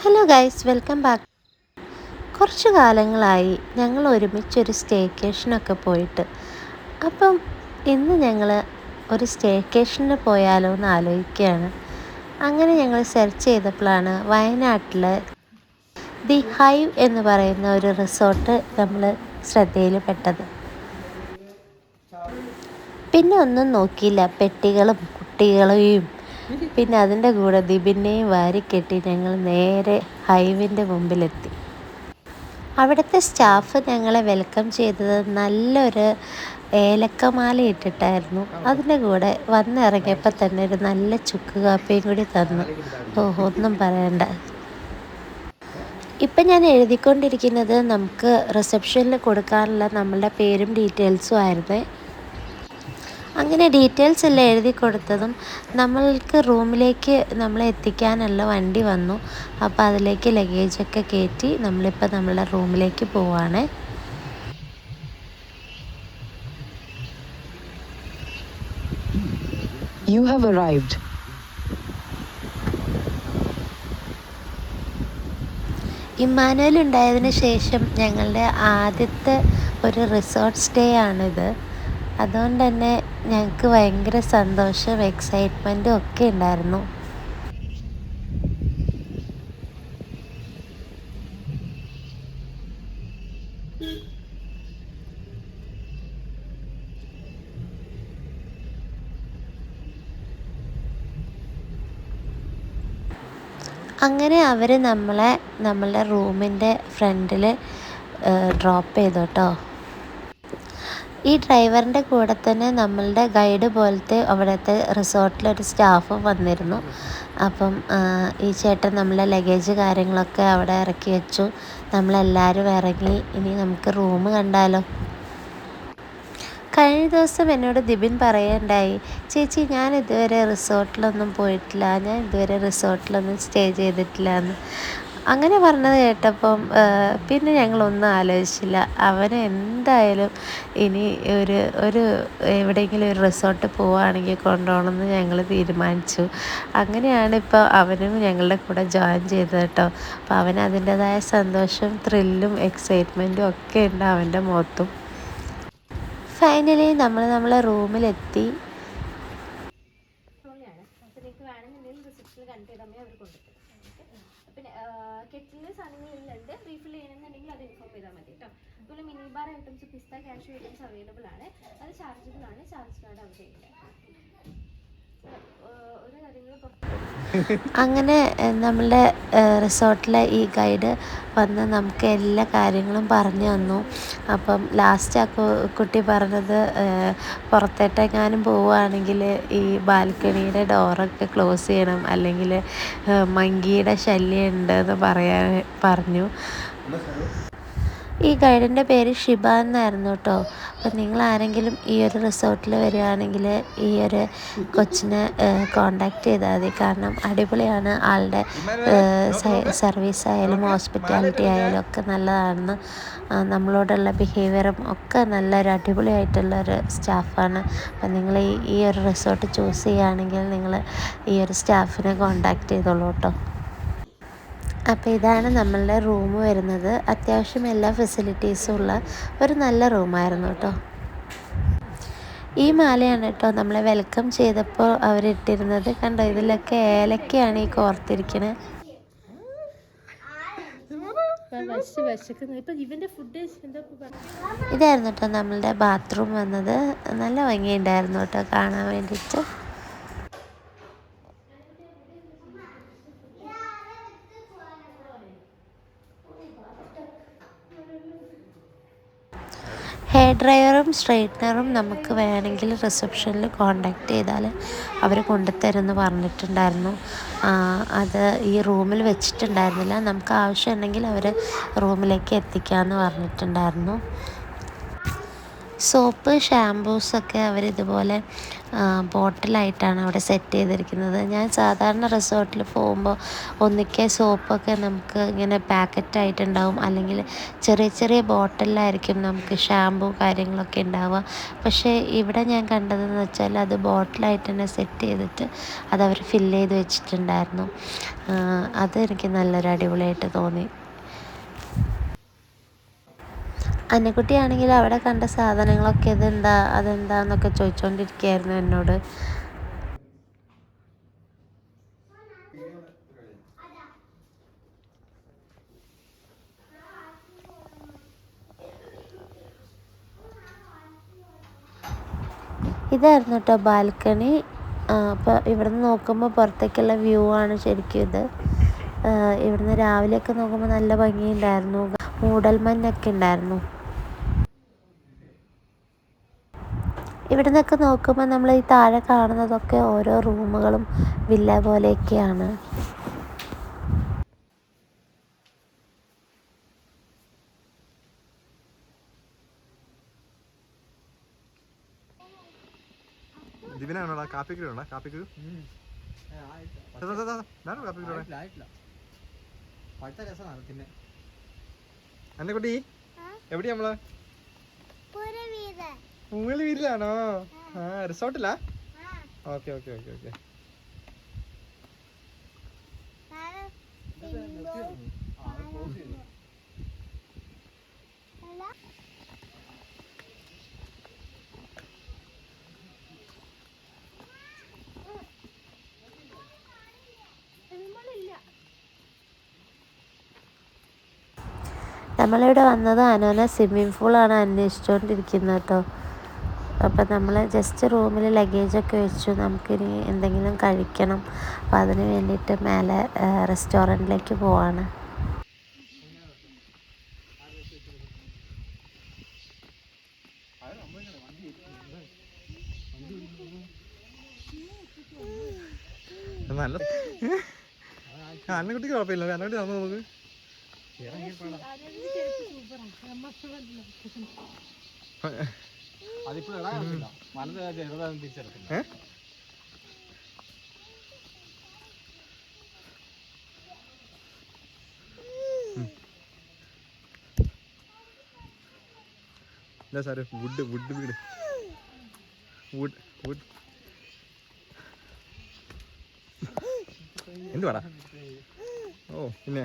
Hello guys welcome back കുറച്ച് കാലങ്ങളായി ഞങ്ങൾ ഒരുമിച്ചൊരു സ്റ്റേക്കേഷനൊക്കെ പോയിട്ട്. അപ്പം ഇന്ന് ഞങ്ങൾ ഒരു സ്റ്റേക്കേഷന് പോയാലോ എന്ന് ആലോചിക്കുകയാണ്. അങ്ങനെ ഞങ്ങൾ സെർച്ച് ചെയ്തപ്പോഴാണ് വയനാട്ടിൽ ദി ഹൈവ് എന്ന് പറയുന്ന ഒരു റിസോർട്ട് നമ്മൾ ശ്രദ്ധയിൽ പെട്ടത് പിന്നെ ഒന്നും നോക്കിയില്ല പെട്ടികളും കുട്ടികളെയും പിന്നെ അതിന്റെ കൂടെ ദിബിനെയും വാരിക്കെട്ടി ഞങ്ങൾ നേരെ ഹൈവിന്റെ മുമ്പിലെത്തി. അവിടുത്തെ സ്റ്റാഫ് ഞങ്ങളെ വെൽക്കം ചെയ്തത് നല്ലൊരു ഏലക്കമാല ഇട്ടിട്ടായിരുന്നു. അതിന്റെ കൂടെ വന്നിറങ്ങിയപ്പോൾ തന്നെ ഒരു നല്ല ചുക്ക് കാപ്പിയും കൂടി തന്നു. ഓ ഒന്നും പറയണ്ട. ഇപ്പം ഞാൻ എഴുതിക്കൊണ്ടിരിക്കുന്നത് നമുക്ക് റിസപ്ഷനിൽ കൊടുക്കാനുള്ള നമ്മളുടെ പേരും ഡീറ്റെയിൽസും ആയിരുന്നേ. അങ്ങനെ ഡീറ്റെയിൽസ് എല്ലാം എഴുതി കൊടുത്തതും നമ്മൾക്ക് റൂമിലേക്ക് നമ്മളെ എത്തിക്കാനുള്ള വണ്ടി വന്നു. അപ്പോൾ അതിലേക്ക് ലഗേജൊക്കെ കയറ്റി നമ്മളിപ്പോൾ നമ്മളുടെ റൂമിലേക്ക് പോവാണ്. You have arrived. ഇമ്മാനുവൽ ഉണ്ടായതിന് ശേഷം ഞങ്ങളുടെ ആദ്യത്തെ ഒരു റിസോർട്ട് സ്റ്റേ ആണിത്. അതുകൊണ്ട് തന്നെ ഞങ്ങൾക്ക് ഭയങ്കര സന്തോഷം എക്സൈറ്റ്മെന്റും ഒക്കെ ഉണ്ടായിരുന്നു. അങ്ങനെ അവർ നമ്മളെ നമ്മളുടെ റൂമിന്റെ ഫ്രണ്ടിൽ ഡ്രോപ്പ് ചെയ്തു കേട്ടോ ഈ ഡ്രൈവറിന്റെ കൂടെ തന്നെ നമ്മളുടെ ഗൈഡ് പോലത്തെ അവിടുത്തെ റിസോർട്ടിലൊരു സ്റ്റാഫും വന്നിരുന്നു. അപ്പം ഈ ചേട്ടൻ നമ്മളെ ലഗേജ് കാര്യങ്ങളൊക്കെ അവിടെ ഇറക്കി വെച്ചു. നമ്മളെല്ലാവരും ഇറങ്ങി. ഇനി നമുക്ക് റൂം കണ്ടാലോ? കഴിഞ്ഞ ദിവസം എന്നോട് ദിബിൻ പറയുണ്ടായി ചേച്ചി ഞാൻ ഇതുവരെ റിസോർട്ടിലൊന്നും പോയിട്ടില്ല. ഞാൻ ഇതുവരെ റിസോർട്ടിലൊന്നും സ്റ്റേ ചെയ്തിട്ടില്ല എന്ന്. അങ്ങനെ പറഞ്ഞത് കേട്ടപ്പം പിന്നെ ഞങ്ങളൊന്നും ആലോചിച്ചില്ല. അവന് എന്തായാലും ഇനി ഒരു ഒരു എവിടെയെങ്കിലും ഒരു റിസോർട്ട് പോവുകയാണെങ്കിൽ കൊണ്ടുപോകണമെന്ന് ഞങ്ങൾ തീരുമാനിച്ചു. അങ്ങനെയാണ് ഇപ്പോൾ അവനും ഞങ്ങളുടെ കൂടെ ജോയിൻ ചെയ്തത് കേട്ടോ. അപ്പോൾ അവന് അതിന്റെതായ സന്തോഷവും ത്രില്ലും എക്സൈറ്റ്മെന്റും ഒക്കെ ഉണ്ട് അവന്റെ മുഖത്തും. ഫൈനലി നമ്മൾ നമ്മളെ റൂമിലെത്തി പിന്നെ കെറ്റിലിൽ സാധനങ്ങളുണ്ട് റീഫിൽ ചെയ്യണമെന്നുണ്ടെങ്കിൽ അത് ഇൻഫോം ചെയ്താൽ മതി കേട്ടോ അതുപോലെ mini bar items cash items available ആണ്. അത് ചാർജബിൾ ആണ്. ചാർജ് കാർഡ് അവിടെ ഉണ്ട് ഒരു കാര്യങ്ങൾ അങ്ങനെ നമ്മളുടെ റിസോർട്ടിലെ ഈ ഗൈഡ് വന്ന് നമുക്ക് എല്ലാ കാര്യങ്ങളും പറഞ്ഞു തന്നു. അപ്പം ലാസ്റ്റ് ആ കുട്ടി പറഞ്ഞത് പുറത്തേട്ടെങ്ങാനും പോവുകയാണെങ്കിൽ ഈ ബാൽക്കണിയുടെ ഡോറൊക്കെ ക്ലോസ് ചെയ്യണം. അല്ലെങ്കിൽ മങ്കിയുടെ ശല്യം ഉണ്ടെന്ന് പറയാൻ പറഞ്ഞു. ഈ ഗൈഡിന്റെ പേര് ഷിബ എന്നായിരുന്നു കേട്ടോ. അപ്പം നിങ്ങൾ ആരെങ്കിലും ഈ ഒരു റിസോർട്ടിൽ വരികയാണെങ്കിൽ ഈ ഒരു കൊച്ചിനെ കോണ്ടാക്ട് ചെയ്താൽ മതി. കാരണം അടിപൊളിയാണ്. ആളുടെ സർവീസ് ആയാലും ഹോസ്പിറ്റാലിറ്റി ആയാലും ഒക്കെ നല്ലതാണെന്ന് നമ്മളോടുള്ള ബിഹേവിയറും ഒക്കെ നല്ലൊരു അടിപൊളിയായിട്ടുള്ള ഒരു സ്റ്റാഫാണ് അപ്പം നിങ്ങൾ ഈ ഒരു റിസോർട്ട് ചൂസ് ചെയ്യുകയാണെങ്കിൽ നിങ്ങൾ ഈ ഒരു സ്റ്റാഫിനെ കോണ്ടാക്ട് ചെയ്തോളൂ കേട്ടോ. അപ്പോൾ ഇതാണ് നമ്മളുടെ റൂം വരുന്നത്. അത്യാവശ്യം എല്ലാ ഫെസിലിറ്റീസും ഉള്ള ഒരു നല്ല റൂമായിരുന്നു കേട്ടോ. ഈ മാലയാണ് കേട്ടോ നമ്മളെ വെൽക്കം ചെയ്തപ്പോൾ അവരിട്ടിരുന്നത് കണ്ടോ ഇതിലൊക്കെ ഏലക്കയാണ് ഈ കോർത്തിരിക്കണത് ഇതായിരുന്നു കേട്ടോ നമ്മളുടെ ബാത്റൂം വന്നത്. നല്ല ഭംഗിയുണ്ടായിരുന്നു കേട്ടോ കാണാൻ വേണ്ടിയിട്ട്. ഡ്രയറും സ്ട്രെയിറ്റ്നറും നമുക്ക് വേണമെങ്കിൽ റിസപ്ഷനിൽ കോണ്ടാക്ട് ചെയ്താൽ അവർ കൊണ്ടുതരുമെന്ന് പറഞ്ഞിട്ടുണ്ടായിരുന്നു. അത് ഈ റൂമിൽ വെച്ചിട്ടുണ്ടായിരുന്നില്ല. നമുക്ക് ആവശ്യമുണ്ടെങ്കിൽ അവർ റൂമിലേക്ക് എത്തിക്കാമെന്ന് പറഞ്ഞിട്ടുണ്ടായിരുന്നു. സോപ്പ് ഷാംപൂസൊക്കെ അവരിതുപോലെ ബോട്ടിലായിട്ടാണ് അവിടെ സെറ്റ് ചെയ്തിരിക്കുന്നത്. ഞാൻ സാധാരണ റിസോർട്ടിൽ പോകുമ്പോൾ ഒന്നിക്കെ സോപ്പൊക്കെ നമുക്ക് ഇങ്ങനെ പാക്കറ്റായിട്ടുണ്ടാവും അല്ലെങ്കിൽ ചെറിയ ചെറിയ ബോട്ടിലായിരിക്കും നമുക്ക് ഷാംപൂ കാര്യങ്ങളൊക്കെ ഉണ്ടാവുക. പക്ഷേ ഇവിടെ ഞാൻ കണ്ടതെന്ന് വെച്ചാൽ അത് ബോട്ടിലായിട്ട് തന്നെ സെറ്റ് ചെയ്തിട്ട് അത് അവർ ഫില്ല് ചെയ്ത് വെച്ചിട്ടുണ്ടായിരുന്നു. അത് എനിക്ക് നല്ലൊരു അടിപൊളിയായിട്ട് തോന്നി. അന്നക്കുട്ടിയാണെങ്കിൽ അവിടെ കണ്ട സാധനങ്ങളൊക്കെ ഇതെന്താ അതെന്താന്നൊക്കെ ചോദിച്ചുകൊണ്ടിരിക്കുകയായിരുന്നു എന്നോട്. ഇതായിരുന്നു കേട്ടോ ബാൽക്കണി. അപ്പോൾ ഇവിടുന്ന് നോക്കുമ്പോൾ പുറത്തേക്കുള്ള വ്യൂ ആണ് ശരിക്കും ഇത്. ഇവിടുന്ന് രാവിലെയൊക്കെ നോക്കുമ്പോൾ നല്ല ഭംഗിയുണ്ടായിരുന്നു. മൂടൽമഞ്ഞൊക്കെ ഉണ്ടായിരുന്നു. ഇവിടെ നിന്നൊക്കെ നോക്കുമ്പോൾ നമ്മൾ ഈ താഴെ കാണുന്നതൊക്കെ ഓരോ റൂമുകളും വില്ല പോലെയൊക്കെയാണ്. ദിവനാണോടാ? കാപ്പിക്കുരു? കാപ്പിക്കുരു എന്റെ കുട്ടി എവിടെയാ നമ്മൾ? പൂങ്ങൽ വീട്ടിലാണോ ആ റിസോർട്ടിലാ? Okay okay okay okay. നമ്മളിവിടെ വന്നത് അനോന സ്വിമ്മിംഗ് പൂളാണ് അന്വേഷിച്ചുകൊണ്ടിരിക്കുന്നത് കേട്ടോ അപ്പം നമ്മൾ ജസ്റ്റ് റൂമിൽ ലഗേജൊക്കെ വെച്ചു. നമുക്കിനി എന്തെങ്കിലും കഴിക്കണം. അപ്പം അതിന് വേണ്ടിയിട്ട് മേലെ റെസ്റ്റോറന്റിലേക്ക് പോവാണ്. നല്ല ആ അന്നക്കുട്ടിക്ക് കുഴപ്പമില്ല. അന്നക്കുട്ടി നടന്നു നോക്ക് വുഡ് വുഡ് വീട്. വുഡ് വുഡ് എന്തുവാടാ? ഓ പിന്നെ?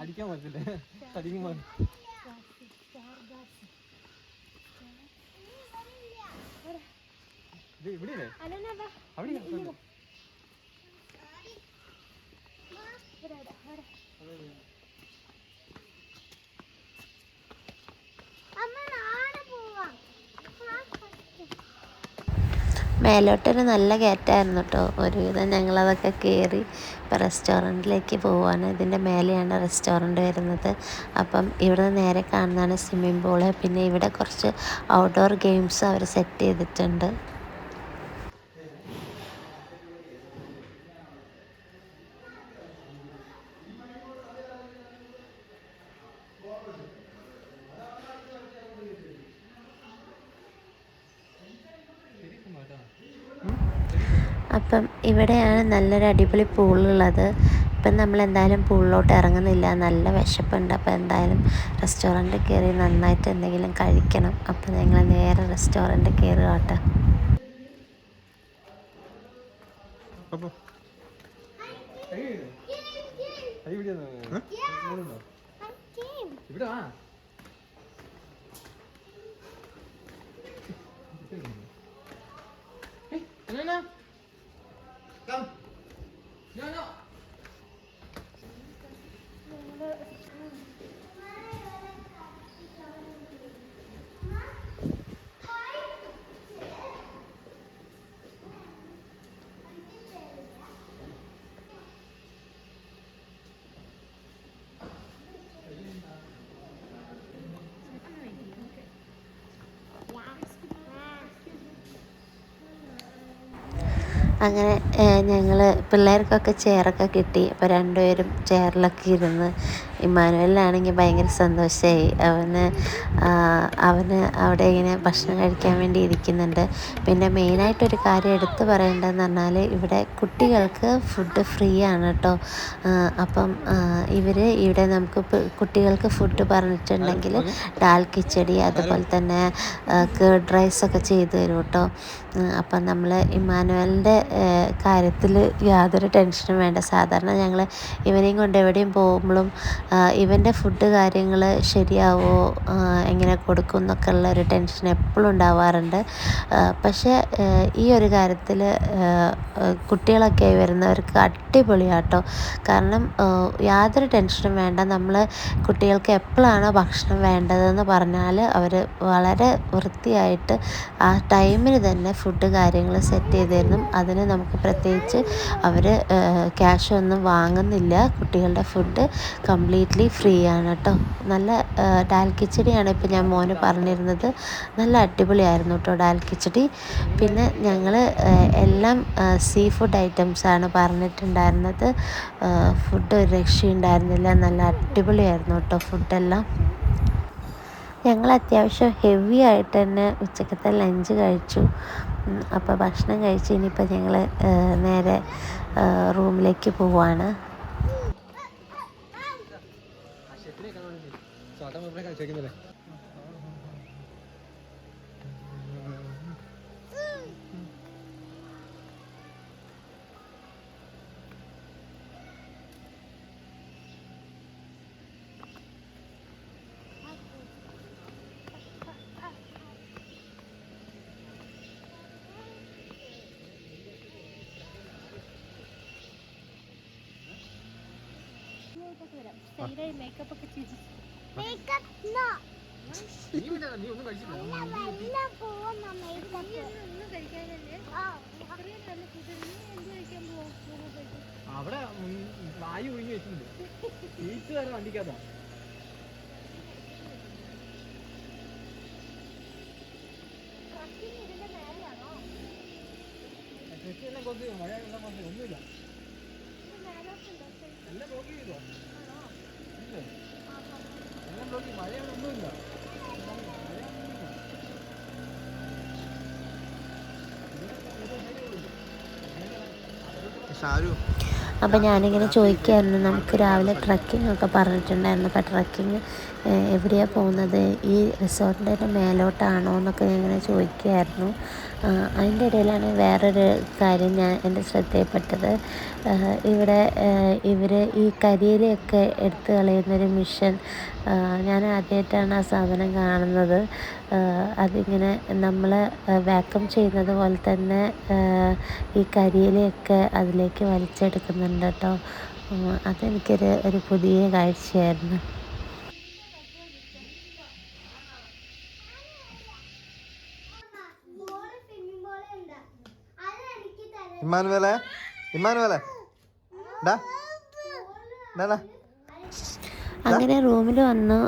അടിക്കാൻ പറ്റില്ലേ തടിക്കും ഇവിടെയല്ലേ അവിടെ മേലോട്ടൊരു നല്ല കയറ്റമായിരുന്നു കേട്ടോ ഒരുവിധം ഞങ്ങളതൊക്കെ കയറി ഇപ്പോൾ റെസ്റ്റോറന്റിലേക്ക് പോവാണ്. ഇതിന്റെ മേലെയാണ് റെസ്റ്റോറന്റ് വരുന്നത്. അപ്പം ഇവിടെ നേരെ കാണുന്നതാണ് സ്വിമ്മിംഗ് പൂൾ പിന്നെ ഇവിടെ കുറച്ച് ഔട്ട്ഡോർ ഗെയിംസ് അവർ സെറ്റ് ചെയ്തിട്ടുണ്ട്. അപ്പം ഇവിടെയാണ് നല്ലൊരു അടിപൊളി പൂളുള്ളത്. ഇപ്പം നമ്മൾ എന്തായാലും പൂളിലോട്ട് ഇറങ്ങുന്നില്ല. നല്ല വിശപ്പുണ്ട്. അപ്പോൾ എന്തായാലും റെസ്റ്റോറന്റിൽ കയറി നന്നായിട്ട് എന്തെങ്കിലും കഴിക്കണം. അപ്പോൾ ഞങ്ങൾ നേരെ റെസ്റ്റോറന്റിൽ കയറുക കേട്ടോ അപ്പൊ ഇവിടെ ആ Come. No, no. അങ്ങനെ ഞങ്ങൾ പിള്ളേർക്കൊക്കെ ചെയറൊക്കെ കിട്ടി. അപ്പോൾ രണ്ടുപേരും ചെയറിലൊക്കെ ഇരുന്ന് ഇമ്മാനുവലിനാണെങ്കിൽ ഭയങ്കര സന്തോഷമായി അവന് അവന് അവിടെ ഇങ്ങനെ ഭക്ഷണം കഴിക്കാൻ വേണ്ടി ഇരിക്കുന്നുണ്ട്. പിന്നെ മെയിനായിട്ടൊരു കാര്യം എടുത്തു പറയേണ്ടതെന്ന് പറഞ്ഞാൽ ഇവിടെ കുട്ടികൾക്ക് ഫുഡ് ഫ്രീ ആണ് കേട്ടോ. അപ്പം ഇവർ ഇവിടെ നമുക്ക് കുട്ടികൾക്ക് ഫുഡ് പറഞ്ഞിട്ടുണ്ടെങ്കിൽ ഡാൽ കിച്ചടി അതുപോലെ തന്നെ കേർഡ് റൈസൊക്കെ ചെയ്തു തരും കേട്ടോ. അപ്പം നമ്മൾ ഇമ്മാനുവലിന്റെ കാര്യത്തിൽ യാതൊരു ടെൻഷനും വേണ്ട. സാധാരണ ഞങ്ങൾ ഇവനെയും കൊണ്ട് എവിടെയും പോകുമ്പോഴും ഇവന്റെ ഫുഡ് കാര്യങ്ങൾ ശരിയാവോ എങ്ങനെ കൊടുക്കും എന്നൊക്കെ ഉള്ള ഒരു ടെൻഷൻ എപ്പോഴും ഉണ്ടാവാറുണ്ട്. പക്ഷേ ഈ ഒരു കാര്യത്തിൽ കുട്ടികളൊക്കെ ആയി വരുന്നവർക്ക് അടിപൊളിയാട്ടോ. കാരണം യാതൊരു ടെൻഷനും വേണ്ട. നമ്മൾ കുട്ടികൾക്ക് എപ്പോഴാണോ ഭക്ഷണം വേണ്ടതെന്ന് പറഞ്ഞാൽ അവർ വളരെ വൃത്തിയായിട്ട് ആ ടൈമിന് തന്നെ ഫുഡ് കാര്യങ്ങൾ സെറ്റ് ചെയ്ത് തരുന്നു അതിന് നമുക്ക് പ്രത്യേകിച്ച് അവർ ക്യാഷ് ഒന്നും വാങ്ങുന്നില്ല. കുട്ടികളുടെ ഫുഡ് കംപ്ലീറ്റ്ലി ഫ്രീ ആണ് കേട്ടോ നല്ല ഡാൽ കിച്ചടിയാണ് ഇപ്പോൾ ഞാൻ മോന് പറഞ്ഞിരുന്നത്. നല്ല അടിപൊളിയായിരുന്നു കേട്ടോ ഡാൽ കിച്ചടി പിന്നെ ഞങ്ങൾ എല്ലാം സീ ഫുഡ് ഐറ്റംസാണ് പറഞ്ഞിട്ടുണ്ടായിരുന്നത്. ഫുഡ് ഒരു രക്ഷയുണ്ടായിരുന്നില്ല. നല്ല അടിപൊളിയായിരുന്നു കേട്ടോ ഫുഡെല്ലാം ഞങ്ങൾ അത്യാവശ്യം ഹെവി ആയിട്ട് തന്നെ ഉച്ചക്കത്തെ ലഞ്ച് കഴിച്ചു. അപ്പോൾ ഭക്ഷണം കഴിച്ച് ഇനിയിപ്പോൾ ഞങ്ങൾ നേരെ റൂമിലേക്ക് പോവാണ്. അവിടെ കഴിച്ചേക്കുന്നില്ലേ മേക്കപ്പ് ഒക്കെ ചെയ്തിട്ട് നീ ഒന്നും അവിടെ വായു ഒഴിഞ്ഞു വെച്ചിട്ടുണ്ട്. ബീച്ച് വരെ വണ്ടിക്കകത്താ ചെക്കിയെല്ലാം കൊത്തി മഴ എല്ലാം കൊത്തി ഒന്നുമില്ല. എല്ലാം നോക്കിയില്ലോ ഇല്ലേ? മഴയൊന്നുമില്ല. അപ്പം ഞാനിങ്ങനെ ചോദിക്കുകയായിരുന്നു നമുക്ക് രാവിലെ ട്രക്കിംഗ് ഒക്കെ പറഞ്ഞിട്ടുണ്ടായിരുന്നു. അപ്പം ട്രക്കിംഗ് എവിടെയാണ് പോകുന്നത്? ഈ റിസോർട്ടിന്റെ മേലോട്ടാണോ എന്നൊക്കെ ഇങ്ങനെ ചോദിക്കുമായിരുന്നു ആ, അതിന്റെ ഇടയിലാണ് വേറൊരു കാര്യം ഞാൻ എന്റെ ശ്രദ്ധയിൽപ്പെട്ടത്. ഇവിടെ ഇവർ ഈ കരിയിലയൊക്കെ എടുത്ത് കളയുന്നൊരു മിഷൻ ഞാൻ ആദ്യമായിട്ടാണ് ആ സാധനം കാണുന്നത്. അതിങ്ങനെ നമ്മൾ വാക്വം ചെയ്യുന്നത് പോലെ തന്നെ ഈ കരിയിലയൊക്കെ അതിലേക്ക് വലിച്ചെടുക്കുന്നുണ്ട് കേട്ടോ. അതെനിക്കൊരു ഒരു പുതിയ കാഴ്ചയായിരുന്നു. ഇമ്മാനുവേലെ ഇമ്മാനുവേലെ. അങ്ങനെ റൂമിൽ വന്നു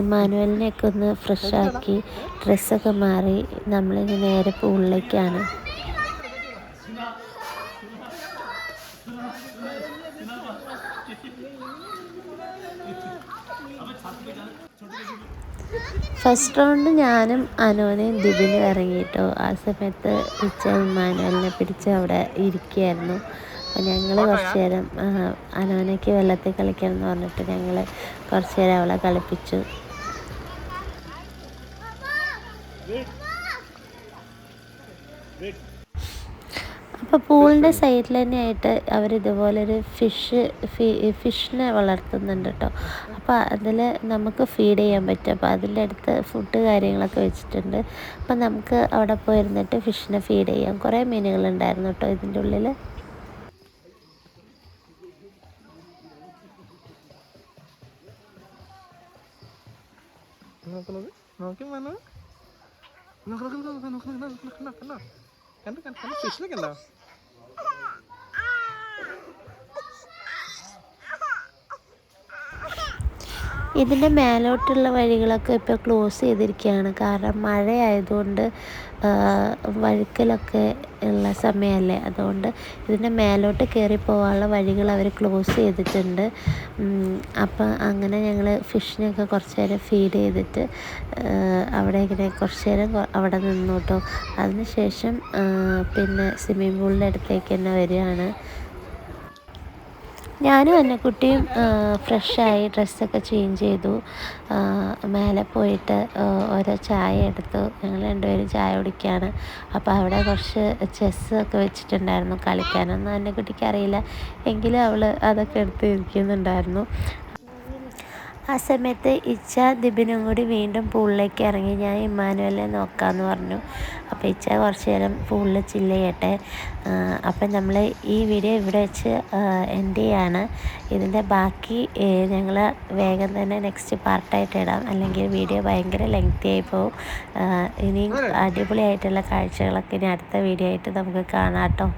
ഇമ്മാനുവലിനെയൊക്കെ ഒന്ന് ഫ്രഷ് ആക്കി ഡ്രസ്സൊക്കെ മാറി നമ്മളിനി നേരെ പൂളിലേക്കാണ്. ഫസ്റ്റ് റൗണ്ട് ഞാനും അനുവിനെയും ദിബിനും ഇറങ്ങിയിട്ടോ. ആ സമയത്ത് ഉച്ച ഇമ്മാനുവലിനെ പിടിച്ച് അവിടെ ഇരിക്കുകയായിരുന്നു. അപ്പോൾ ഞങ്ങൾ കുറച്ച് നേരം അനോനയ്ക്ക് വെള്ളത്തിൽ കളിക്കണം എന്ന് പറഞ്ഞിട്ട് ഞങ്ങൾ കുറച്ച് നേരം അവളെ കളിപ്പിച്ചു. അപ്പോൾ പൂളിന്റെ സൈഡിൽ തന്നെയായിട്ട് അവരിതുപോലൊരു ഫിഷ് ഫിഷിനെ വളർത്തുന്നുണ്ട് കേട്ടോ അപ്പോൾ അതിൽ നമുക്ക് ഫീഡ് ചെയ്യാൻ പറ്റും അപ്പോൾ അതിന്റെ അടുത്ത് ഫുഡ് കാര്യങ്ങളൊക്കെ വെച്ചിട്ടുണ്ട് അപ്പോൾ നമുക്ക് അവിടെ പോയിരുന്നിട്ട് ഫിഷിനെ ഫീഡ് ചെയ്യാം കുറേ മീനുകളുണ്ടായിരുന്നു കേട്ടോ ഇതിന്റെ ഉള്ളിൽ നോക്കുന്നത് നോക്കി കണ്ടോ കണ്ടോ ഫിഷിനെ കണ്ടോ ഇതിന്റെ മേലോട്ടുള്ള വഴികളൊക്കെ ഇപ്പോൾ ക്ലോസ് ചെയ്തിരിക്കുകയാണ്. കാരണം മഴയായതുകൊണ്ട് ആയതുകൊണ്ട് വഴുക്കലൊക്കെ ഉള്ള സമയമല്ലേ. അതുകൊണ്ട് ഇതിന്റെ മേലോട്ട് കയറി പോകാനുള്ള വഴികൾ അവർ ക്ലോസ് ചെയ്തിട്ടുണ്ട്. അപ്പം അങ്ങനെ ഞങ്ങൾ ഫിഷിനെയൊക്കെ കുറച്ച് നേരം ഫീഡ് ചെയ്തിട്ട് അവിടെ ഇങ്ങനെ കുറച്ച് നേരം അവിടെ നിന്നു കേട്ടോ. അതിന് ശേഷം പിന്നെ സ്വിമ്മിംഗ് പൂളിന്റെ അടുത്തേക്ക് തന്നെ വരികയാണ്. ഞാനും അന്നക്കുട്ടിയും ഫ്രഷായി ഡ്രസ്സൊക്കെ ചേഞ്ച് ചെയ്തു. മേലെ പോയിട്ട് ഓരോ ചായ എടുത്തു. ഞങ്ങൾ രണ്ടുപേരും ചായ കുടിക്കുകയാണ്. അപ്പോൾ അവിടെ കുറച്ച് ചെസ്സൊക്കെ വെച്ചിട്ടുണ്ടായിരുന്നു കളിക്കാനൊന്നും അന്നക്കുട്ടിക്ക് അറിയില്ല. എങ്കിലും അവൾ അതൊക്കെ എടുത്ത് ഇരിക്കുന്നുണ്ടായിരുന്നു. ആ സമയത്ത് ഇച്ച ദിബിനും കൂടി വീണ്ടും പൂളിലേക്ക് ഇറങ്ങി. ഞാൻ ഇമ്മാനുവലിനെ നോക്കാമെന്ന് പറഞ്ഞു. അപ്പോൾ ഇച്ച കുറച്ച് നേരം പൂളിൽ ചില്ല് ചെയ്യട്ടെ. അപ്പം നമ്മൾ ഈ വീഡിയോ ഇവിടെ വെച്ച് എൻഡ് ചെയ്യാണ്. ഇതിന്റെ ബാക്കി ഞങ്ങൾ വേഗം തന്നെ നെക്സ്റ്റ് പാർട്ടായിട്ട് ഇടാം. അല്ലെങ്കിൽ വീഡിയോ ഭയങ്കര ലെങ്തി ആയി പോകും ഇനിയും അടിപൊളിയായിട്ടുള്ള കാഴ്ചകളൊക്കെ ഇനി അടുത്ത വീഡിയോ ആയിട്ട് നമുക്ക് കാണാം കേട്ടോ.